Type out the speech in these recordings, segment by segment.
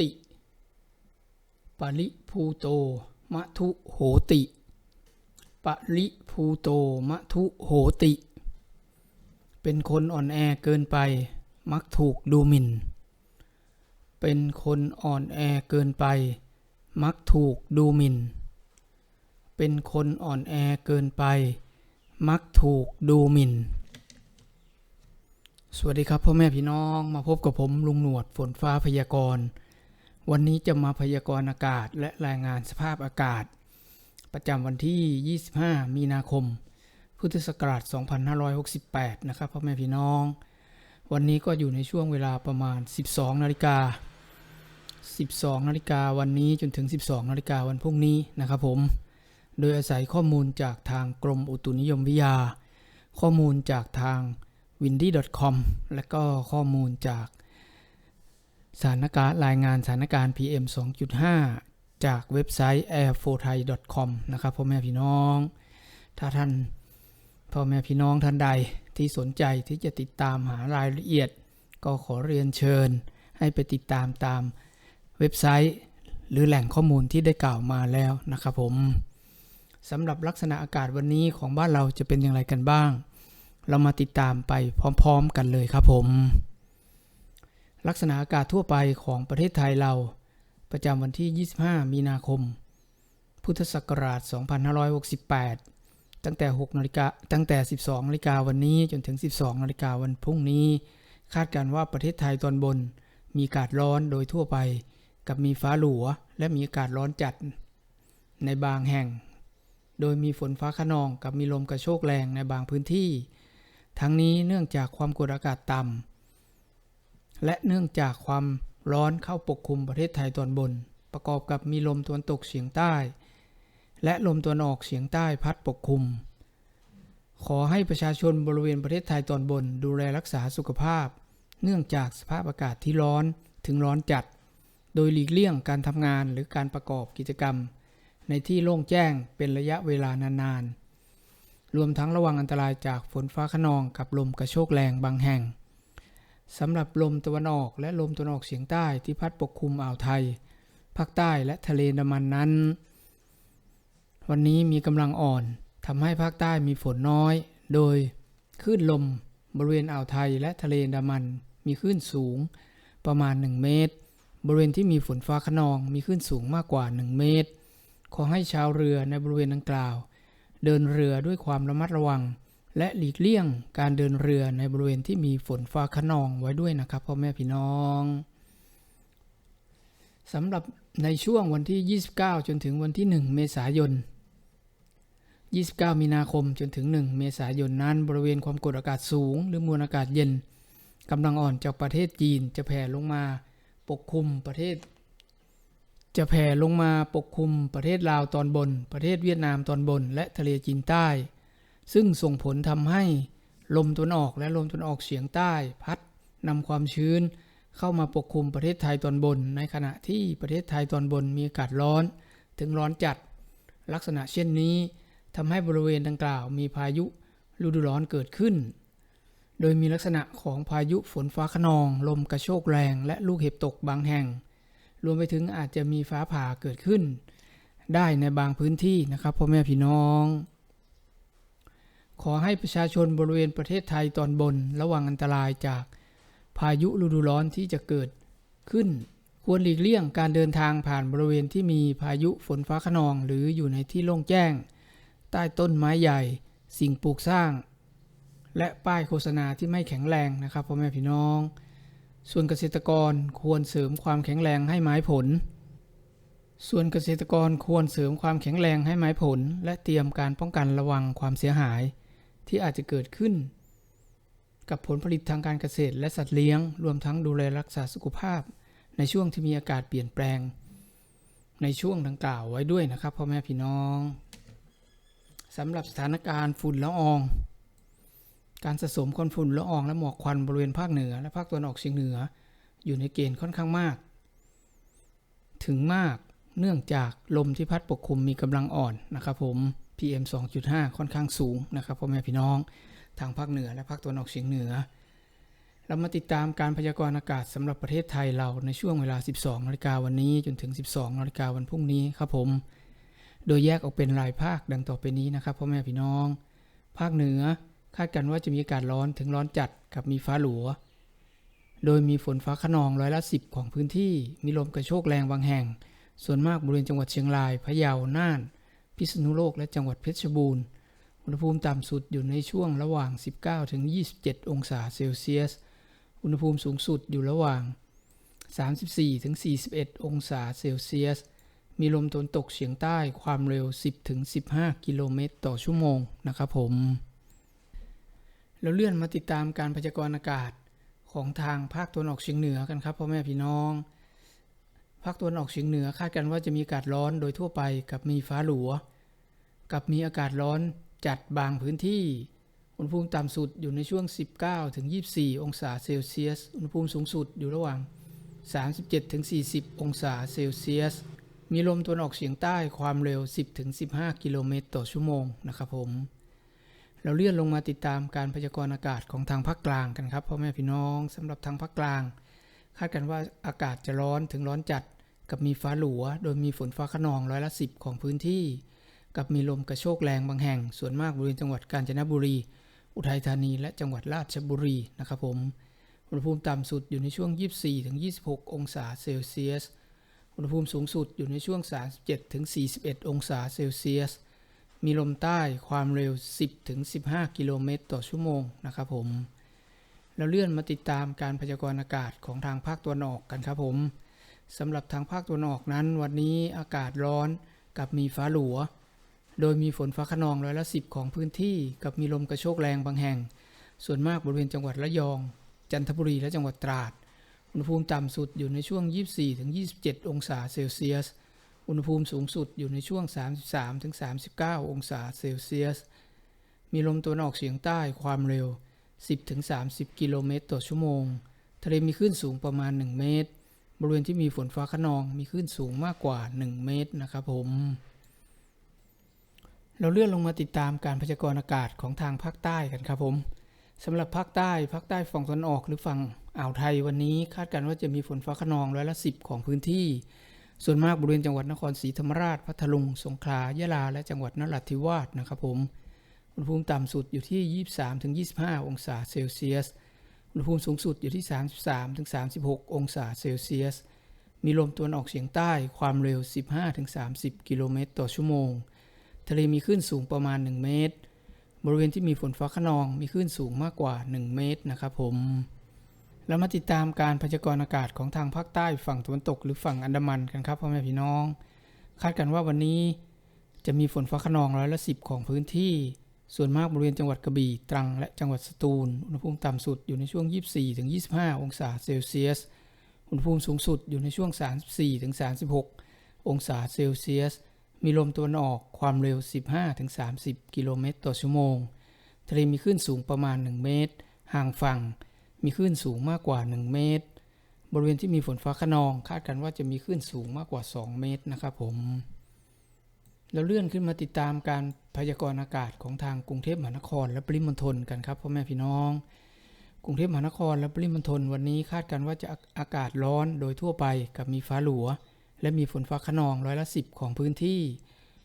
ติ ปริภูโตมะทุโหติ ปริภูโตมะทุโหติ เป็นคนอ่อนแอเกินไป มักถูกดูหมิ่น เป็นคนอ่อนแอเกินไป มักถูกดูหมิ่น เป็นคนอ่อนแอเกินไป มักถูกดูหมิ่น สวัสดีครับพ่อแม่พี่น้องมาพบกับผมลุงหนวดฝนฟ้าพยากรณ์ วันนี้จะมาพยากรณ์อากาศและรายงานสภาพอากาศ ประจำวันที่ 25 มีนาคม พุทธศักราช 2568 นะครับพ่อแม่พี่น้อง วันนี้ก็อยู่ในช่วงเวลาประมาณ 12 นาฬิกา 12 นาฬิกาวันนี้จนถึง 12 นาฬิกาวันพรุ่งนี้นะครับผม โดยอาศัยข้อมูลจากทางกรมอุตุนิยมวิทยา ข้อมูลจากทาง windy.com และก็ข้อมูลจากสถานการณ์รายงานสถานการณ์ PM 2.5 จากเว็บไซต์ airforthai.com นะครับพ่อแม่พี่น้อง ถ้าท่านพ่อแม่พี่น้องท่านใดที่สนใจที่จะติดตามหารายละเอียด ก็ขอเรียนเชิญ ให้ไปติดตามตามเว็บไซต์ หรือแหล่งข้อมูลที่ได้กล่าวมาแล้วนะครับผมสำหรับลักษณะอากาศวันนี้ของบ้านเราจะเป็นอย่างไรกันบ้าง เรามาติดตามไปพร้อมๆกันเลยครับผม ลักษณะอากาศทั่วไปของประเทศไทยเราประจำวันที่ 25 มีนาคม พุทธศักราช 2568 ตั้งแต่6นาฬิกาตั้งแต่ 12นาฬิกาวันนี้จนถึง 12นาฬิกาวันพรุ่งนี้ คาดการณ์ว่าประเทศไทยตอนบน มีอากาศร้อนโดยทั่วไป กับมีฟ้าหลัว และมีอากาศร้อนจัด ในบางแห่ง โดยมีฝนฟ้าขนองกับมีลมกระโชกแรงในบางพื้นที่ ทั้งนี้เนื่องจากความกดอากาศต่ำและเนื่องจากความร้อนเข้าปกคลุมประเทศไทยตอนบน ประกอบกับมีลมตะวันตกเฉียงใต้ และลมตะวันออกเฉียงใต้พัดปกคลุม ขอให้ประชาชนบริเวณประเทศไทยตอนบน ดูแลรักษาสุขภาพ เนื่องจากสภาพอากาศที่ร้อนถึงร้อนจัด โดยหลีกเลี่ยงการทำงานหรือการประกอบกิจกรรม ในที่โล่งแจ้งเป็นระยะเวลานานๆ รวมทั้งระวังอันตรายจากฝนฟ้าขนองกับลมกระโชกแรงบางแห่งสำหรับลมตะวันออกและลมตะวันออกเฉียงใต้ที่พัดปกคลุมอ่าวไทย ภาคใต้และทะเลดามันนั้น วันนี้มีกำลังอ่อนทำให้ภาคใต้มีฝนน้อย โดยคลื่นลมบริเวณอ่าวไทยและทะเลดามันมีคลื่นสูงประมาณ 1 เมตร บริเวณที่มีฝนฟ้าขนองมีคลื่นสูงมากกว่า 1 เมตร ขอให้ชาวเรือในบริเวณดังกล่าว เดินเรือด้วยความระมัดระวัง และหลีกเลี่ยงการเดินเรือในบริเวณที่มีฝนฟ้าขนองไว้ด้วยนะครับพ่อแม่พี่น้องสำหรับในช่วงวันที่ 29 จนถึงวันที่ 1 เมษายน 29 มีนาคมจนถึง 1 เมษายนนั้น บริเวณความกดอากาศสูง หรือมวลอากาศเย็นกำลังอ่อนจากประเทศจีนจะแผ่ลงมาปกคลุมประเทศ จะแผ่ลงมาปกคลุมประเทศลาวตอนบน ประเทศเวียดนามตอนบน และทะเลจีนใต้ ซึ่งส่งผลทำให้ลมตะวันออกและลมตะวันออกเฉียงใต้ พัดนำความชื้น เข้ามาปกคลุมประเทศไทยตอนบน ในขณะที่ประเทศไทยตอนบนมีอากาศร้อน ถึงร้อนจัด ลักษณะเช่นนี้ทำให้บริเวณดังกล่าวมีพายุฤดูร้อนเกิดขึ้น โดยมีลักษณะของพายุฝนฟ้าขนอง ลมกระโชกแรง และลูกเห็บตกบางแห่ง รวมไปถึงอาจจะมีฟ้าผ่าเกิดขึ้น ได้ในบางพื้นที่นะครับพ่อแม่พี่น้อง ขอให้ประชาชนบริเวณประเทศไทยตอนบน ระวังอันตรายจากพายุฤดูร้อนที่จะเกิดขึ้น ควรหลีกเลี่ยงการเดินทางผ่านบริเวณที่มีพายุฝนฟ้าขนอง หรืออยู่ในที่โล่งแจ้ง ใต้ต้นไม้ใหญ่ สิ่งปลูกสร้าง และป้ายโฆษณาที่ไม่แข็งแรงนะครับพ่อแม่พี่น้อง ส่วนเกษตรกรควรเสริมความแข็งแรงให้ไม้ผล ส่วนเกษตรกรควรเสริมความแข็งแรงให้ไม้ผล และเตรียมการป้องกันระวังความเสียหาย ที่อาจจะเกิดขึ้น กับผลผลิตทางการเกษตรและสัตว์เลี้ยง รวมทั้งดูแลรักษาสุขภาพ ในช่วงที่มีอากาศเปลี่ยนแปลง ในช่วงดังกล่าวไว้ด้วยนะครับพ่อแม่พี่น้องสำหรับสถานการณ์ฝุ่นละออง การสะสมควันฝุ่นละอองและหมอกควันบริเวณภาคเหนือ และภาคตะวันออกเฉียงเหนือ อยู่ในเกณฑ์ค่อนข้างมาก ถึงมากเนื่องจากลมที่พัดปกคลุมมีกำลังอ่อนนะครับผม PM 2.5 ค่อนข้างสูงนะครับพ่อแม่พี่น้องทางภาคเหนือและภาคตะวันออกเฉียงเหนือ เรามาติดตามการพยากรณ์อากาศสำหรับประเทศไทยเราในช่วงเวลา 12นาฬิกาวันนี้จนถึง 12นาฬิกาวันพรุ่งนี้ครับผม โดยแยกออกเป็นรายภาคดังต่อไปนี้นะครับพ่อแม่พี่น้อง ภาคเหนือ คาดกันว่าจะมีอากาศร้อนถึงร้อนจัดกับมีฟ้าหลัว โดยมีฝนฟ้าขนองร้อยละ10ของพื้นที่ มีลมกระโชกแรงบางแห่ง ส่วนมากบริเวณจังหวัดเชียงราย พะเยา น่าน พิษณุโลก และจังหวัดเพชรบูรณ์ อุณหภูมิต่ำสุดอยู่ในช่วงระหว่าง 19ถึง27 องศาเซลเซียส อุณหภูมิสูงสุดอยู่ระหว่าง 34ถึง41 องศาเซลเซียส มีลมตะวันตกเฉียงใต้ความเร็ว 10ถึง15 กิโลเมตรต่อชั่วโมงนะครับผม แล้วเลื่อนมาติดตามการพยากรณ์อากาศของทางภาคตะวันออกเฉียงเหนือกันครับพ่อแม่พี่น้อง ภาคตะวันออกเฉียงเหนือคาดกันว่าจะมีอากาศร้อนโดยทั่วไปกับมีฟ้าหลัว กับมีอากาศร้อนจัดบางพื้นที่ อุณหภูมิต่ำสุดอยู่ในช่วง 19ถึง24 องศาเซลเซียส อุณหภูมิสูงสุดอยู่ระหว่าง 37ถึง40 องศาเซลเซียส มีลมตะวันออกเฉียงใต้ความเร็ว 10ถึง15 กิโลเมตรต่อชั่วโมงนะครับผม เราเลื่อนลงมาติดตามการพยากรณ์อากาศของทางภาคกลางกันครับพ่อแม่พี่น้องสำหรับทางภาคกลาง คาดกันว่าอากาศจะร้อนถึงร้อนจัด กับมีฟ้าหลัว โดยมีฝนฟ้าขนองร้อยละ10ของพื้นที่ กับมีลมกระโชกแรงบางแห่ง ส่วนมากบริเวณจังหวัดกาญจนบุรี อุทัยธานีและจังหวัดราชบุรีนะครับผมอุณหภูมิต่ำสุดอยู่ในช่วง 24-26 องศาเซลเซียส อุณหภูมิสูงสุดอยู่ในช่วง 37-41 องศาเซลเซียส มีลมใต้ความเร็ว 10ถึง15 กิโลเมตรต่อชั่วโมงนะครับผมแล้วเลื่อนมาติดตามการพยากรณ์อากาศของทางภาคตะวันออกกันครับผมสำหรับทางภาคตะวันออกนั้น วันนี้อากาศร้อนกับมีฟ้าหลัว โดยมีฝนฟ้าขนองร้อยละ10ของพื้นที่ กับมีลมกระโชกแรงบางแห่ง ส่วนมากบริเวณจังหวัดระยอง จันทบุรีและจังหวัดตราด อุณหภูมิต่ำสุดอยู่ในช่วง 24ถึง27 องศาเซลเซียส อุณหภูมิสูงสุดอยู่ในช่วง 33-39 องศาเซลเซียส มีลมตะวันออกเฉียงใต้ความเร็ว 10-30 กิโลเมตรต่อชั่วโมง ทะเลมีคลื่นสูงประมาณ 1 เมตร บริเวณที่มีฝนฟ้าขนองมีคลื่นสูงมากกว่า 1 เมตรนะครับผม เราเลื่อนลงมาติดตามการพยากรณ์อากาศของทางภาคใต้กันครับผมสำหรับภาคใต้ภาคใต้ฝั่งตะวันออกหรือฝั่งอ่าวไทยวันนี้คาดการณ์ว่าจะมีฝนฟ้าขนองร้อยละสิของพื้นที่ ส่วนมากบริเวณจังหวัดนครศรีธรรมราช พัทลุง สงขลา ยะลา และจังหวัดนราธิวาสนะครับผม อุณหภูมิต่ำสุดอยู่ที่ 23-25 องศาเซลเซียส อุณหภูมิสูงสุดอยู่ที่ 33-36 องศาเซลเซียส มีลมตะวันออกเฉียงใต้ ความเร็ว 15-30 กิโลเมตรต่อชั่วโมง ทะเลมีคลื่นสูงประมาณ 1 เมตร บริเวณที่มีฝนฟ้าขนองมีคลื่นสูงมากกว่า 1 เมตรนะครับผม แล้วมาติดตามการพยากรณ์อากาศของทางภาคใต้ฝั่งตะวันตกหรือฝั่งอันดามันกันครับพ่อแม่พี่น้อง คาดกันว่าวันนี้จะมีฝนฟ้าขนองร้อยละสิบของพื้นที่ ส่วนมากบริเวณจังหวัดกระบี่ตรัง และจังหวัดสตูล อุณหภูมิต่ำสุดอยู่ในช่วง 24-25 องศาเซลเซียส อุณหภูมิสูงสุดอยู่ในช่วง 34-36 องศาเซลเซียส มีลมตะวันออกความเร็ว 15-30 กิโลเมตรต่อชั่วโมง ทะเลมีคลื่นสูงประมาณ 1 เมตร ห่างฝั่ง มีคลื่นสูงมากกว่า 1 เมตร บริเวณที่มีฝนฟ้าขนอง คาดกันว่าจะมีคลื่นสูงมากกว่า 2 เมตรนะครับผมแล้วเลื่อนขึ้นมาติดตามการพยากรณ์อากาศของทางกรุงเทพมหานคร และปริมณฑลกันครับพ่อแม่พี่น้อง กรุงเทพมหานครและปริมณฑลวันนี้คาดกันว่าจะอากาศร้อนโดยทั่วไปกับมีฟ้าหลัว และมีฝนฟ้าขนองร้อยละ 10 ของพื้นที่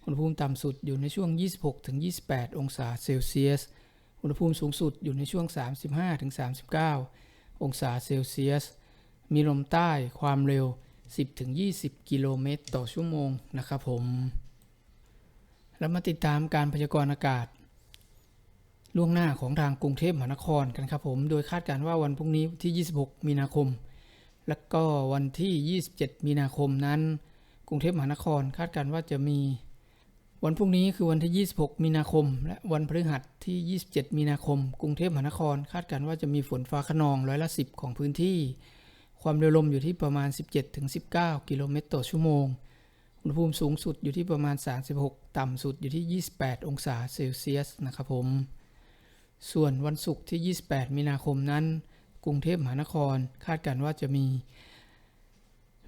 อุณหภูมิต่ำสุดอยู่ในช่วง 26-28 องศาเซลเซียส อุณหภูมิสูงสุดอยู่ในช่วง 35-39 องศาเซลเซียส มีลมใต้ความเร็ว 10-20 กิโลเมตรต่อชั่วโมงนะครับผมแล้วมาติดตามการพยากรณ์อากาศ ล่วงหน้าของทางกรุงเทพมหานครกันครับผม โดยคาดการณ์ว่าวันพรุ่งนี้ที่ 26 มีนาคม และก็วันที่ 27 มีนาคมนั้น กรุงเทพมหานครคาดการณ์ว่าจะมี วันพรุ่งนี้คือวันที่ 26 มีนาคม และวันพฤหัสที่ 27 มีนาคม กรุงเทพมหานคร คาดการณ์ว่าจะมีฝนฟ้าคะนองร้อยละ 10 ของพื้นที่ ความเร็วลมอยู่ที่ประมาณ 17-19 กิโลเมตรต่อชั่วโมง อุณหภูมิสูงสุดอยู่ที่ประมาณ 36 ต่ำสุดอยู่ที่ 28 องศาเซลเซียสนะครับผม ส่วนวันศุกร์ที่ 28 มีนาคมนั้น กรุงเทพมหานคร คาดการณ์ว่าจะมี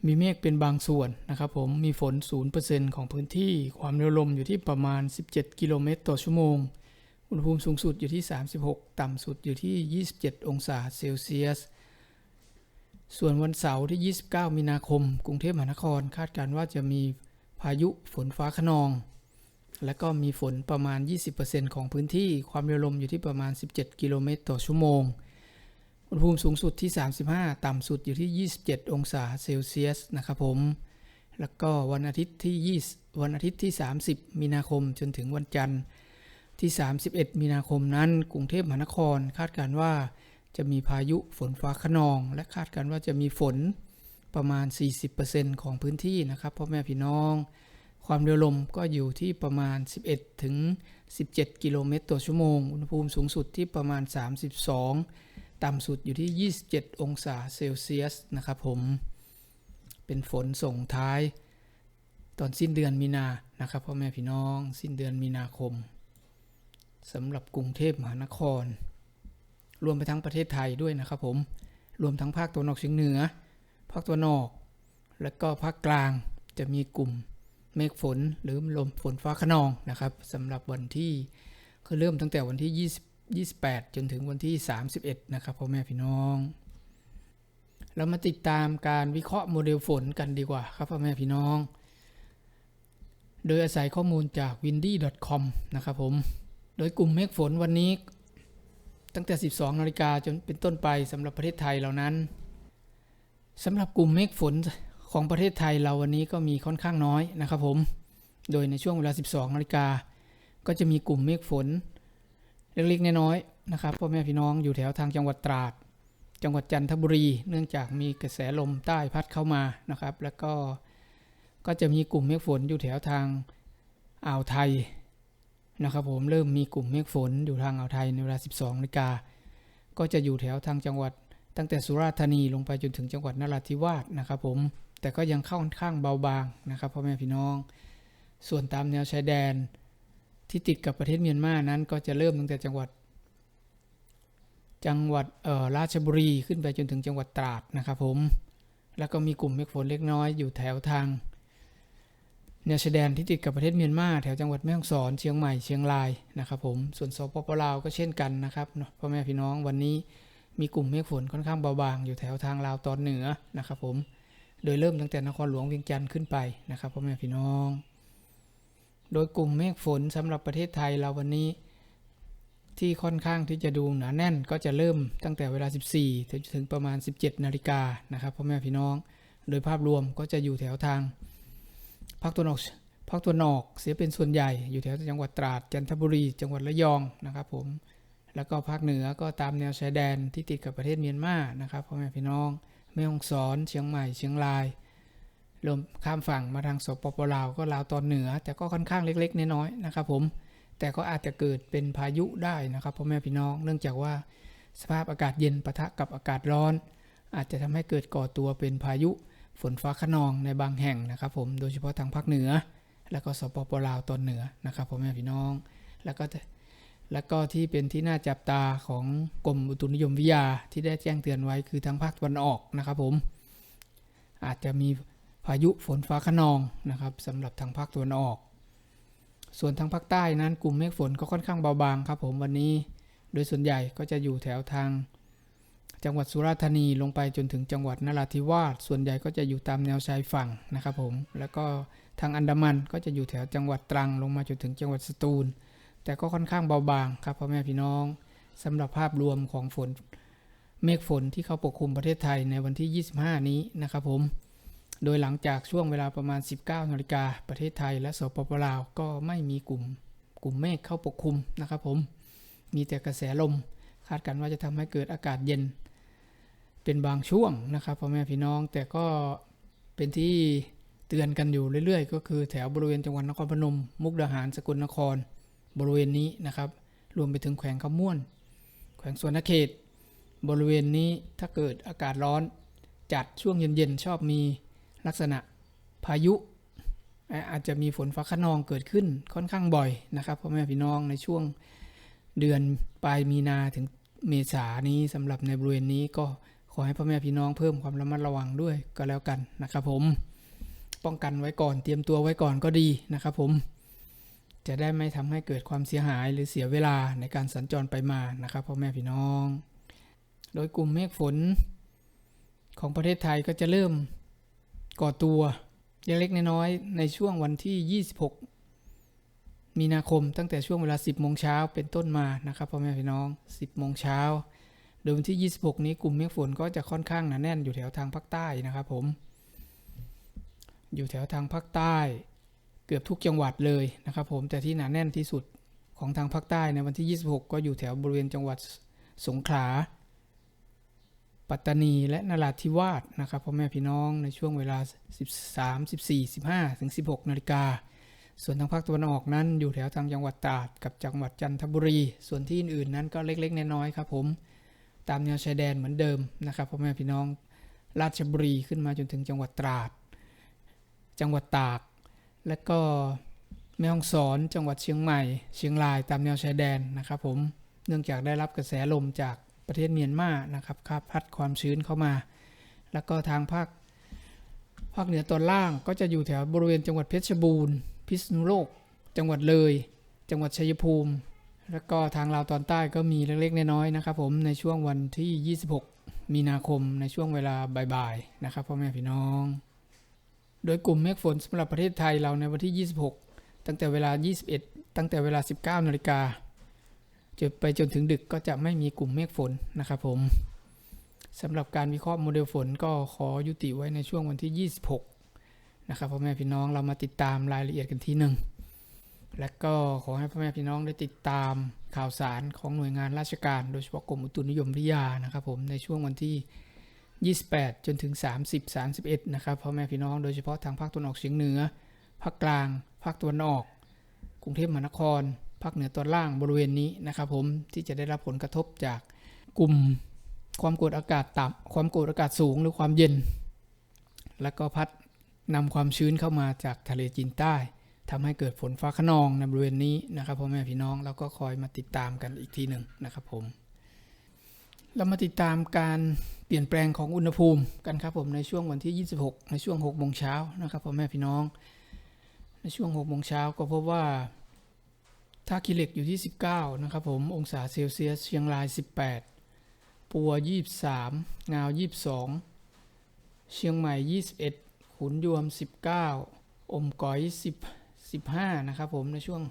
มีเมฆเป็นบางส่วนนะครับผม มีฝน 0%ของพื้นที่ ความเร็วลมอยู่ที่ประมาณ 17 กิโลเมตรต่อชั่วโมง อุณหภูมิสูงสุดอยู่ที่ 36 ต่ำสุดอยู่ที่ 27 องศาเซลเซียส ส่วนวันเสาร์ที่ 29 มีนาคม กรุงเทพมหานคร คาดการณ์ว่าจะมีพายุฝนฟ้าคะนอง และก็มีฝนประมาณ 20%ของพื้นที่ ความเร็วลมอยู่ที่ประมาณ 17 กิโลเมตรต่อชั่วโมง อุณหภูมิสูงสุดที่ 35 ต่ำสุดอยู่ที่ 27 องศาเซลเซียสนะครับผม แล้วก็วันอาทิตย์ที่ 20 วันอาทิตย์ที่ 30 มีนาคมจนถึงวันจันทร์ที่ 31 มีนาคมนั้น กรุงเทพมหานครคาดการว่าจะมีพายุฝนฟ้าคะนอง และคาดการว่าจะมีฝนประมาณ 40%ของพื้นที่นะครับพ่อแม่พี่น้อง ความเร็วลมก็อยู่ที่ประมาณ 11 ถึง 17 กิโลเมตรต่อชั่วโมง อุณหภูมิสูงสุดที่ประมาณ 32 ต่ำสุดอยู่ที่ 27 องศาเซลเซียสนะครับผม เป็นฝนส่งท้าย ตอนสิ้นเดือนมีนานะครับพ่อแม่พี่น้อง สิ้นเดือนมีนาคมสำหรับกรุงเทพมหานคร รวมไปทั้งประเทศไทยด้วยนะครับผม รวมทั้งภาคตะวันออกเฉียงเหนือ ภาคตะวันออก และก็ภาคกลางจะมีกลุ่มเมฆฝนหรือลมฝนฟ้าขนองนะครับสำหรับวันที่คือเริ่มตั้งแต่วันที่20 28 จนถึงวันที่ 31 นะครับพ่อแม่พี่น้อง เรามาติดตามการวิเคราะห์โมเดลฝนกันดีกว่าครับพ่อแม่พี่น้อง โดยอาศัยข้อมูลจาก windy.com นะครับผม โดยกลุ่มเมฆฝนวันนี้ ตั้งแต่ 12 นาฬิกาจนเป็นต้นไปสำหรับประเทศไทยเหล่านั้นสำหรับกลุ่มเมฆฝนของประเทศไทยเราวันนี้ก็มีค่อนข้างน้อยนะครับผม โดยในช่วงเวลา 12 นาฬิกา ก็จะมีกลุ่มเมฆฝน เล็กๆน้อยๆนะครับพ่อแม่พี่น้องอยู่แถวทางจังหวัดตราด จังหวัดจันทบุรี เนื่องจากมีกระแสลมใต้พัดเข้ามานะครับ แล้วก็ก็จะมีกลุ่มเมฆฝนอยู่แถวทางอ่าวไทยนะครับผมเริ่มมีกลุ่มเมฆฝนอยู่ทางอ่าวไทยในเวลา 12นาฬิกาก็จะอยู่แถวทางจังหวัดตั้งแต่สุราษฎร์ธานีลงไปจนถึงจังหวัดนราธิวาสนะครับผมแต่ก็ยังเข้าค่อนข้างเบาบางนะครับพ่อแม่พี่น้อง ส่วนตามแนวชายแดน ที่ติดกับประเทศเมียนมานั้นก็จะเริ่มตั้งแต่จังหวัด จังหวัดเอ่อราชบุรีขึ้นไปจนถึงจังหวัดตราดนะครับผม แล้วก็มีกลุ่มเมฆฝนเล็กน้อยอยู่แถวทางแนวชายแดนที่ติดกับประเทศเมียนมาแถวจังหวัดแม่ฮ่องสอนเชียงใหม่เชียงรายนะครับผมส่วนสปปลาวก็เช่นกันนะครับพ่อแม่พี่น้องวันนี้มีกลุ่มเมฆฝนค่อนข้างเบาบางอยู่แถวทางลาวตอนเหนือนะครับผมโดยเริ่มตั้งแต่นครหลวงเวียงจันทร์ขึ้นไปนะครับพ่อแม่พี่น้อง โดยกลุ่มเมฆฝนสำหรับประเทศไทยเราวันนี้ ที่ค่อนข้างที่จะดูหนาแน่นก็จะเริ่มตั้งแต่เวลา 14 ถึงถึงประมาณ 17 นาฬิกานะครับพ่อแม่พี่น้อง โดยภาพรวมก็จะอยู่แถวทางภาคตะวันออกภาคตะวันออกเสียเป็นส่วนใหญ่อยู่แถวจังหวัดตราดจันทบุรี จังหวัดระยองนะครับผมแล้วก็ภาคเหนือก็ตามแนวชายแดนที่ติดกับประเทศเมียนมานะครับพ่อแม่พี่น้องแม่ฮ่องสอน เชียงใหม่ เชียงราย รวมข้ามฝั่งมาทางสปปลาวก็ลาวตอนเหนือ แต่ก็ค่อนข้างเล็กๆน้อยๆนะครับผมแต่ก็อาจจะเกิดเป็นพายุได้นะครับพ่อแม่พี่น้องเนื่องจากว่าสภาพอากาศเย็นปะทะกับอากาศร้อน อาจจะทำให้เกิดก่อตัวเป็นพายุฝนฟ้าขนองในบางแห่งนะครับ ผมโดยเฉพาะทางภาคเหนือ แล้วก็สปปลาวตอนเหนือนะครับพ่อแม่พี่น้อง แล้วก็แล้วก็ที่เป็นที่น่าจับตาของกรมอุตุนิยมวิทยาที่ได้แจ้งเตือนไว้คือทางภาคตะวันออกนะครับผมอาจจะมี พายุฝนฟ้าขนองนะครับสำหรับทางภาคตะวันออก ส่วนทางภาคใต้นั้นกลุ่มเมฆฝนก็ค่อนข้างเบาบางครับ ผมวันนี้ โดยส่วนใหญ่ก็จะอยู่แถวทาง จังหวัดสุราษฎร์ธานีลงไปจนถึงจังหวัดนราธิวาสส่วนใหญ่ก็จะอยู่ตามแนวชายฝั่งนะครับผมแล้วก็ทางอันดามันก็จะอยู่แถวจังหวัดตรังลงมาจนถึงจังหวัดสตูล แต่ก็ค่อนข้างเบาบางครับพ่อแม่พี่น้องสำหรับภาพรวมของฝนเมฆฝนที่เข้าปกคลุมประเทศไทยในวันที่ 25 นี้นะครับผม โดยหลังจากช่วงเวลาประมาณ 19นาฬิกาประเทศไทยและสปปลาวก็ไม่มีกลุ่มกลุ่มเมฆเข้าปกคลุมนะครับผม มีแต่กระแสลม คาดกันว่าจะทำให้เกิดอากาศเย็น เป็นบางช่วงนะครับพ่อแม่พี่น้องแต่ก็เป็นที่เตือนกันอยู่เรื่อยๆ ก็คือแถวบริเวณจังหวัดนครพนม มุกดาหารสกลนคร บริเวณนี้นะครับ รวมไปถึงแขวงขม่วน แขวงสวนเขต บริเวณนี้ถ้าเกิดอากาศร้อน จัดช่วงเย็นๆชอบมี ลักษณะพายุอาจจะมีฝนฟ้าขนองเกิดขึ้นค่อนข้างบ่อยนะครับพ่อแม่พี่น้องในช่วงเดือนปลายมีนาถึงเมษานี้สำหรับในบริเวณนี้ก็ขอให้พ่อแม่พี่น้องเพิ่มความระมัดระวังด้วยก็แล้วกันนะครับผมป้องกันไว้ก่อนเตรียมตัวไว้ก่อนก็ดีนะครับผม จะได้ไม่ทำให้เกิดความเสียหายหรือเสียเวลาในการสัญจรไปมานะครับพ่อแม่พี่น้อง โดยกลุ่มเมฆฝนของประเทศไทยก็จะเริ่ม ก่อตัวเล็กๆน้อยๆในช่วงวันที่ 26 มีนาคมตั้งแต่ช่วงเวลา 10 โมงเช้าเป็นต้นมานะครับพ่อแม่พี่น้อง 10 โมงเช้าโดยวันที่ 26 นี้กลุ่มเมฆฝนก็จะค่อนข้างหนาแน่นอยู่แถวทางภาคใต้นะครับผม อยู่แถวทางภาคใต้เกือบทุกจังหวัดเลยนะครับผมแต่ที่หนาแน่นที่สุดของทางภาคใต้ในวันที่ 26 ก็อยู่แถวบริเวณจังหวัดสงขลา ปัตตานีและนราธิวาสนะครับพ่อแม่พี่น้องในช่วงเวลา 13 14 15ถึง16 นาฬิกา ส่วนทางภาคตะวันออกนั้นอยู่แถวทางจังหวัดตราดกับจังหวัดจันทบุรี ส่วนที่อื่นๆนั้นก็เล็กๆน้อยๆครับผม ตามแนวชายแดนเหมือนเดิมนะครับพ่อแม่พี่น้องราชบุรีขึ้นมาจนถึงจังหวัดตราด จังหวัดตาก และก็แม่ฮ่องสอนจังหวัดเชียงใหม่ เชียงรายตามแนวชายแดนนะครับผมเนื่องจากได้รับกระแสลมจาก ประเทศเมียนมานะครับคาบพัดความชื้นเข้ามา แล้วก็ทางภาคภาคเหนือตอนล่างก็จะอยู่แถวบริเวณจังหวัดเพชรบูรณ์ พิษณุโลก จังหวัดเลย จังหวัดชัยภูมิ แล้วก็ทางลาวตอนใต้ก็มีเล็กๆน้อยๆนะครับผมในช่วงวันที่ 26 มีนาคมในช่วงเวลาบ่ายๆนะครับพ่อแม่พี่น้อง โดยกลุ่มเมฆฝนสำหรับประเทศไทยเราในวันที่ 26 ตั้งแต่เวลา 21 ตั้งแต่เวลา 19นาฬิกา จนไปจนถึงดึกก็จะไม่มีกลุ่มเมฆฝนนะครับผมสำหรับการวิเคราะห์โมเดลฝนก็ขอยุติไว้ในช่วงวันที่ 26 นะครับพ่อแม่พี่น้องเรามาติดตามรายละเอียดกันทีหนึ่งและก็ขอให้พ่อแม่พี่น้องได้ติดตามข่าวสารของหน่วยงานราชการ โดยเฉพาะกรมอุตุนิยมวิทยานะครับผมในช่วงวันที่ 28 จนถึง 30 31 นะครับพ่อแม่พี่น้องโดยเฉพาะทางภาคตะวันออกเฉียงเหนือภาคกลาง ภาคตะวันออก กรุงเทพมหานคร ภาคเหนือตอนล่างบริเวณนี้นะครับผมที่จะได้รับผลกระทบจากกลุ่มความกดอากาศต่ำความกดอากาศสูงหรือความเย็น แล้วก็พัดนำความชื้นเข้ามาจากทะเลจีนใต้ทำให้เกิดฝนฟ้าขนองในบริเวณนี้นะครับพ่อแม่พี่น้องแล้วก็คอยมาติดตามกันอีกทีหนึ่งนะครับผมเรามาติดตามการเปลี่ยนแปลงของอุณหภูมิกันครับผมในช่วงวันที่ 26 ในช่วง6โมงเช้านะครับพ่อแม่พี่น้อง ในช่วง6โมงเช้าก็พบว่า ท่าขี้เหล็กอยู่ที่ 19 นะครับผม องศาเซลเซียส เชียงราย 18 ปัว 23 งาว 22 เชียงใหม่ 21 ขุนยวม 19 อมก๋อย 10 15 นะครับผมในช่วง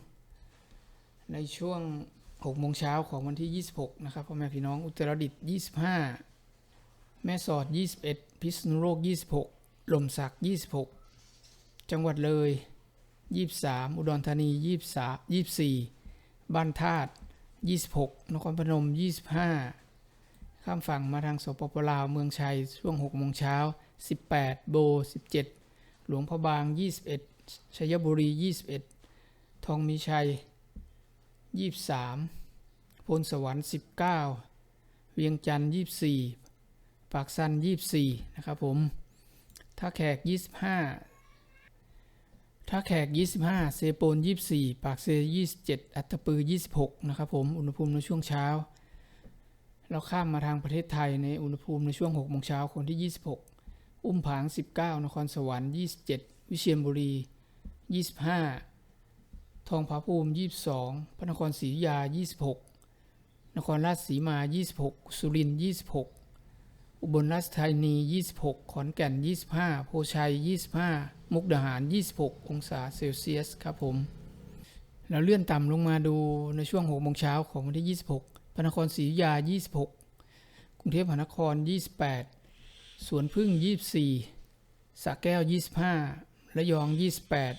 ในช่วง6โมงเช้าของวันที่ 26 นะครับพ่อแม่พี่น้องอุตรดิตถ์25 แม่สอด 21 พิษณุโลก 26หล่มสัก 26 จังหวัดเลย 23 อุดรธานี 23 24 บ้านธาตุ26 นครพนม 25 ข้ามฝั่งมาทางสปปลาว เมืองชัย ช่วง6โมงเช้า 18 โบ 17 หลวงพระบาง 21 ชัยบุรี 21 ทองมีชัย 23 พลสวรรค์ 19 เวียงจันทร์ 24 ปากสัน 24 นะครับผมท่าแขก 25 ท่าแขก 25 เซโปน 24 ปากเซ 27 อัตตปือ 26 นะครับผม อุณหภูมิในช่วงเช้า เราข้ามมาทางประเทศไทยในอุณหภูมิในช่วง6โมงเช้าคนที่ 26 อุ้มผาง 19 นครสวรรค์ 27 วิเชียรบุรี 25 ทองผาภูมิ 22 พระนครศรีอยุธยา 26 นครราชสีมา 26 สุรินทร์ 26 อุบลราชธานี 26 ขอนแก่น 25 โพชัย 25 มุกดาหาร 26 องศาเซลเซียสครับผม แล้วเลื่อนต่ำลงมาดูในช่วง6โมงเช้าของวันที่ 26 พระนครศรีอยุธยา 26 กรุงเทพมหานคร 28 สวนพึ่ง 24สระแก้ว 25 ระยอง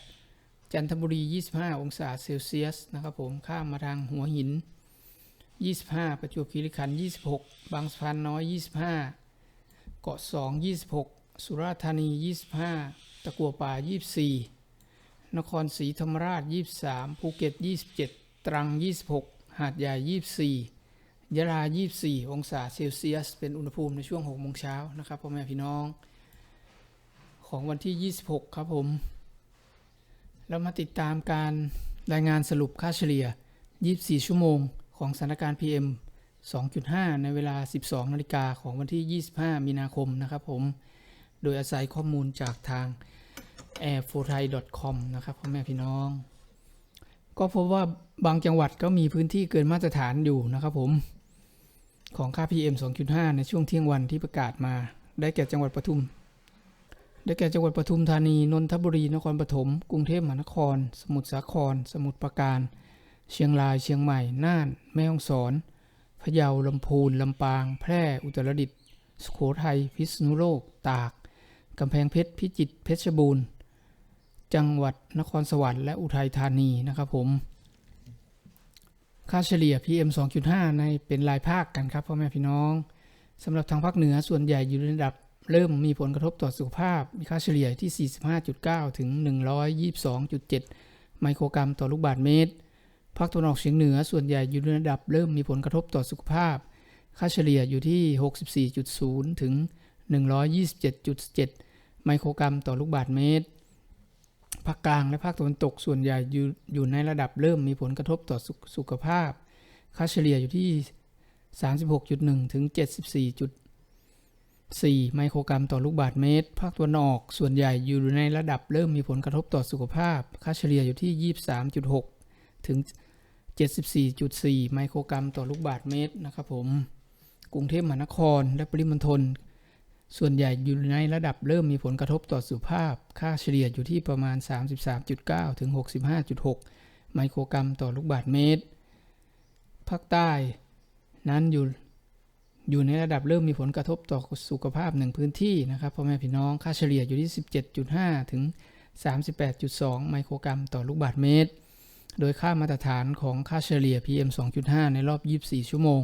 28 จันทบุรี 25 องศาเซลเซียสนะครับผม ข้ามมาทางหัวหิน25 ประจวบคีรีขันธ์26 บางสะพานน้อย 25 เกาะ2 26 สุราษฎร์ธานี 25 ตะกัวป่า 24 นครศรีธรรมราช 23 ภูเก็ต 27 ตรัง 26 หาดใหญ่ 24ยะลา 24 องศาเซลเซียส เป็นอุณหภูมิในช่วง6โมงเช้านะครับพ่อแม่พี่น้อง ของวันที่ 26 ครับผม เรามาติดตามการรายงานสรุปค่าเฉลี่ย 24 ชั่วโมงของสถานการณ์ PM 2.5 ในเวลา 12 นาฬิกาของวันที่ 25 มีนาคมนะครับผม โดยอาศัยข้อมูลจากทาง a i r f o t h a i c o m นะครับพ่อแม่พี่น้อง ก็พบว่าบางจังหวัดก็มีพื้นที่เกินมาตรฐานอยู่นะครับผม ของค่า PM 2.5 ในช่วงเที่ยงวันที่ประกาศมา ได้แก่จังหวัดปทุม ได้แก่จังหวัดปทุมธานี นนทบุรี นครปฐม กรุงเทพมหานคร สมุทรสาคร สมุทรปราการ เชียงราย เชียงใหม่ น่าน แม่ฮ่องสอนะเยาลำพูนลำปาง แพร่อุตรดิตถ์สุโขทัยพิษณุโลก ตากกำแพงเพชรพิจิตรเพชรบูรณ์ จังหวัดนครสวรรค์และอุทัยธานีนะครับผม ค่าเฉลี่ย PM 2.5 ในเป็นรายภาคกันครับพ่อแม่พี่น้องสำหรับทางภาคเหนือส่วนใหญ่อยู่ในระดับเริ่มมีผลกระทบต่อสุขภาพ มีค่าเฉลี่ยที่ 45.9 ถึง 122.7 ไมโครกรัมต่อลูกบาศก์เมตร ภาคตะวันออกเฉียงเหนือส่วนใหญ่อยู่ในระดับเริ่มมีผลกระทบต่อสุขภาพ ค่าเฉลี่ยอยู่ที่ 64.0 ถึง 127.7 ไมโครกรัมต่อลูกบาศก์เมตร ภาคกลางและภาคตะวันตกส่วนใหญ่อยู่อยู่ในระดับเริ่มมีผลกระทบต่อสุขสุขภาพ ค่าเฉลี่ยอยู่ที่ 36.1 ถึง 74.4 ไมโครกรัมต่อลูกบาศก์เมตร ภาคตะวันออกส่วนใหญ่อยู่ในระดับเริ่มมีผลกระทบต่อสุขภาพ ค่าเฉลี่ยอยู่ที่ 23.6 ถึง 74.4 ไมโครกรัมต่อลูกบาศก์เมตรนะครับผม กรุงเทพมหานครและปริมณฑลส่วนใหญ่อยู่ในระดับเริ่มมีผลกระทบต่อสุขภาพ ค่าเฉลี่ยอยู่ที่ประมาณ 33.9 ถึง 65.6 ไมโครกรัมต่อลูกบาศก์เมตร ภาคใต้นั้นอยู่อยู่ในระดับเริ่มมีผลกระทบต่อสุขภาพหนึ่งพื้นที่นะครับพ่อแม่พี่น้องค่าเฉลี่ยอยู่ที่ 17.5 ถึง 38.2 ไมโครกรัมต่อลูกบาศก์เมตร โดยค่ามาตรฐานของค่าเฉลี่ย PM 2.5 ในรอบ 24 ชั่วโมง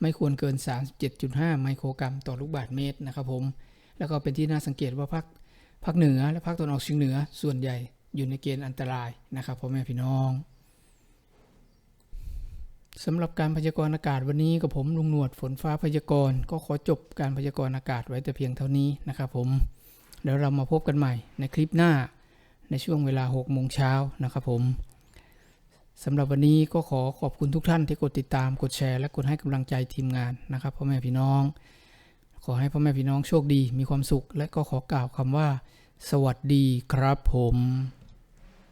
ไม่ควรเกิน 37.5 ไมโครกรัมต่อลูกบาศก์เมตรนะครับผม แล้วก็เป็นที่น่าสังเกตว่าภาคภาคเหนือและภาคตะวันออกเฉียงเหนือส่วนใหญ่อยู่ในเกณฑ์อันตรายนะครับพ่อแม่พี่น้องสำหรับการพยากรณ์อากาศวันนี้กับผมลุงหนวดฝนฟ้าพยากรณ์ก็ขอจบการพยากรณ์อากาศไว้แต่เพียงเท่านี้นะครับผมเดี๋ยวเรามาพบกันใหม่ในคลิปหน้าในช่วงเวลา6โมงเช้านะครับผม สำหรับวันนี้ก็ขอขอบคุณทุกท่านที่กดติดตามกดแชร์และกดให้กำลังใจทีมงานนะครับพ่อแม่พี่น้อง ขอให้พ่อแม่พี่น้องโชคดีมีความสุข และก็ขอกล่าวคำว่า สวัสดีครับผม